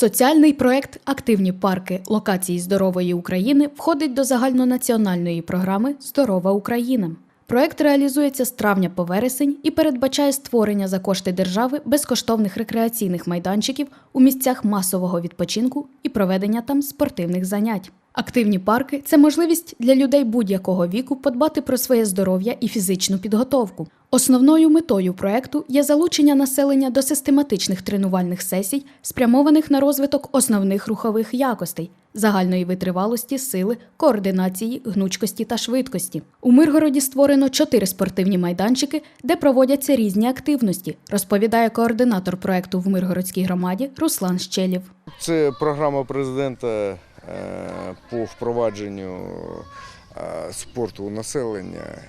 Соціальний проект Активні парки локації здорової України входить до загальнонаціональної програми Здорова Україна. Проект реалізується з травня по вересень і передбачає створення за кошти держави безкоштовних рекреаційних майданчиків у місцях масового відпочинку і проведення там спортивних занять. Активні парки це можливість для людей будь-якого віку подбати про своє здоров'я і фізичну підготовку. Основною метою проекту є залучення населення до систематичних тренувальних сесій, спрямованих на розвиток основних рухових якостей, загальної витривалості, сили, координації, гнучкості та швидкості. У Миргороді створено чотири спортивні майданчики, де проводяться різні активності, розповідає координатор проекту в Миргородській громаді Руслан Щелів. Це програма президента по впровадженню е, спорту у населення,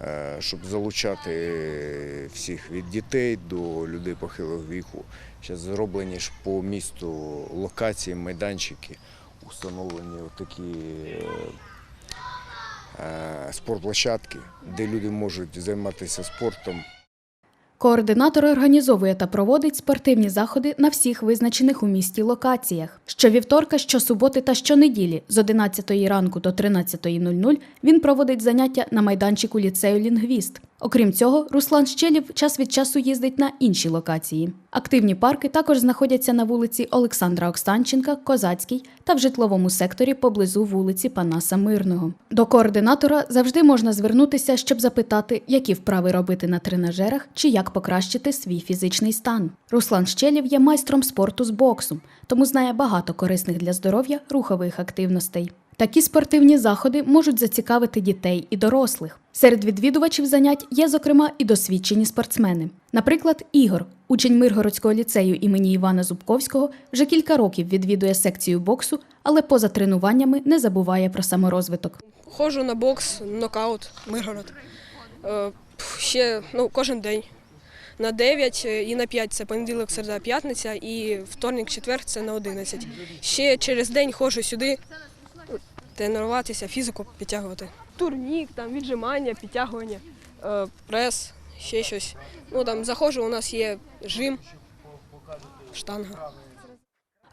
е, щоб залучати всіх від дітей до людей похилого віку. Зараз зроблені ж по місту локації, майданчики, установлені такі спортплощадки, де люди можуть займатися спортом. Координатор організовує та проводить спортивні заходи на всіх визначених у місті локаціях. Щовівторка, щосуботи та щонеділі з 11 ранку до 13.00 він проводить заняття на майданчику ліцею Лінгвіст. Окрім цього, Руслан Щелів час від часу їздить на інші локації. Активні парки також знаходяться на вулиці Олександра Окстанченка, Козацькій та в житловому секторі поблизу вулиці Панаса Мирного. До координатора завжди можна звернутися, щоб запитати, які вправи робити на тренажерах чи як покращити свій фізичний стан. Руслан Щелів є майстром спорту з боксу, тому знає багато корисних для здоров'я рухових активностей. Такі спортивні заходи можуть зацікавити дітей і дорослих. Серед відвідувачів занять є, зокрема, і досвідчені спортсмени. Наприклад, Ігор, учень Миргородського ліцею імені Івана Зубковського, вже кілька років відвідує секцію боксу, але поза тренуваннями не забуває про саморозвиток. Ходжу на бокс, нокаут, Миргород. Е, Ще ну, кожен день. На 9 і на 5 це понеділок, середа, п'ятниця, і вторник, четвер це на 11. Ще через день ходжу сюди тренуватися, фізику підтягувати. Турнік, там віджимання, підтягування, е, прес, ще щось. Ну там заходжу, у нас є жим, штанга.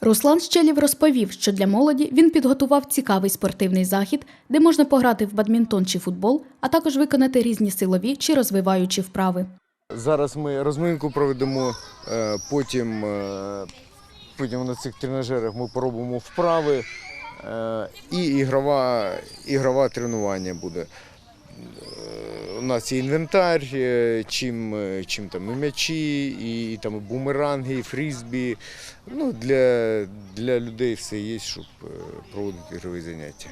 Руслан Щелів розповів, що для молоді він підготував цікавий спортивний захід, де можна пограти в бадмінтон чи футбол, а також виконати різні силові чи розвиваючі вправи. Зараз ми розминку проведемо, е, потім, е, потім на цих тренажерах ми поробимо вправи і ігрова, ігрове тренування буде. Е, У нас є інвентар, е, чим, е, чим там і м'ячі, і, і там і бумеранги, і фрізбі. Ну, для, для людей все є, щоб е, проводити ігрові заняття.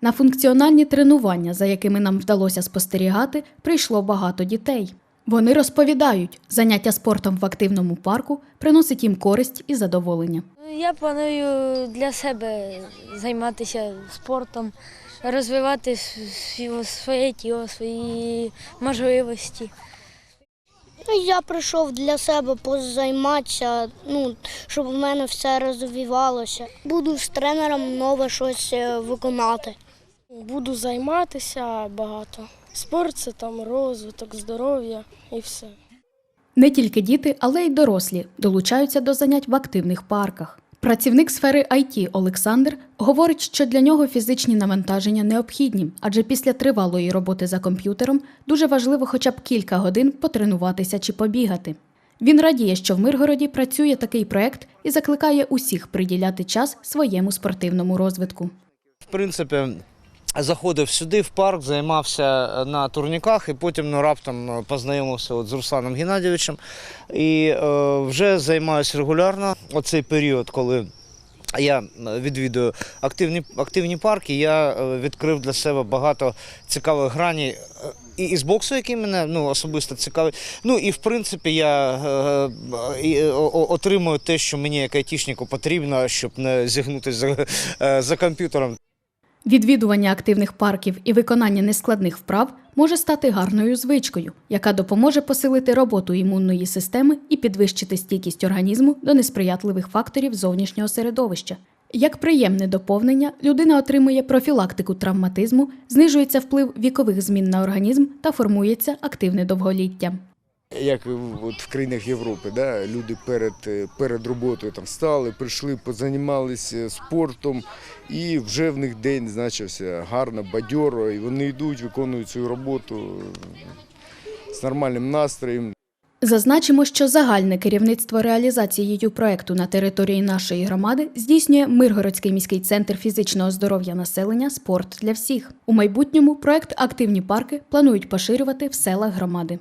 На функціональні тренування, за якими нам вдалося спостерігати, прийшло багато дітей. Вони розповідають, заняття спортом в активному парку приносить їм користь і задоволення. Я планую для себе займатися спортом, розвивати своє тіло, свої можливості. Ну, Я прийшов для себе позайматися, ну, щоб в мене все розвивалося. Буду з тренером нове щось е, виконати. Буду займатися багато. Спорт це там розвиток, здоров'я і все. Не тільки діти, але й дорослі долучаються до занять в активних парках. Працівник сфери IT Олександр говорить, що для нього фізичні навантаження необхідні, адже після тривалої роботи за комп'ютером дуже важливо хоча б кілька годин потренуватися чи побігати. Він радіє, що в Миргороді працює такий проект і закликає усіх приділяти час своєму спортивному розвитку. В принципі, заходив сюди в парк, займався на турніках і потім ну, раптом е, познайомився от з Русланом Геннадійовичем. І е, вже займаюся регулярно. Оцей період, коли я е, відвідую активні, активні парки, я е, відкрив для себе багато цікавих граней. е, І із боксу, який мене ну, особисто цікавить. Ну і в принципі я е, е, отримую те, що мені як айтішнику потрібно, щоб не зігнутися за, е, за комп'ютером. Відвідування активних парків і виконання нескладних вправ може стати гарною звичкою, яка допоможе посилити роботу імунної системи і підвищити стійкість організму до несприятливих факторів зовнішнього середовища. Як приємне доповнення, людина отримує профілактику травматизму, знижується вплив вікових змін на організм та формується активне довголіття. Як от в країнах Європи, да? люди перед, е, перед роботою там встали, прийшли, позанімалися спортом, і вже в них день значився гарно, бадьоро, і вони йдуть, виконують свою роботу е, з нормальним настроєм, Зазначимо, що загальне керівництво реалізацією проекту на території нашої громади здійснює Миргородський міський центр фізичного здоров'я населення Спорт для всіх. У майбутньому проект Активні парки планують поширювати в селах громади.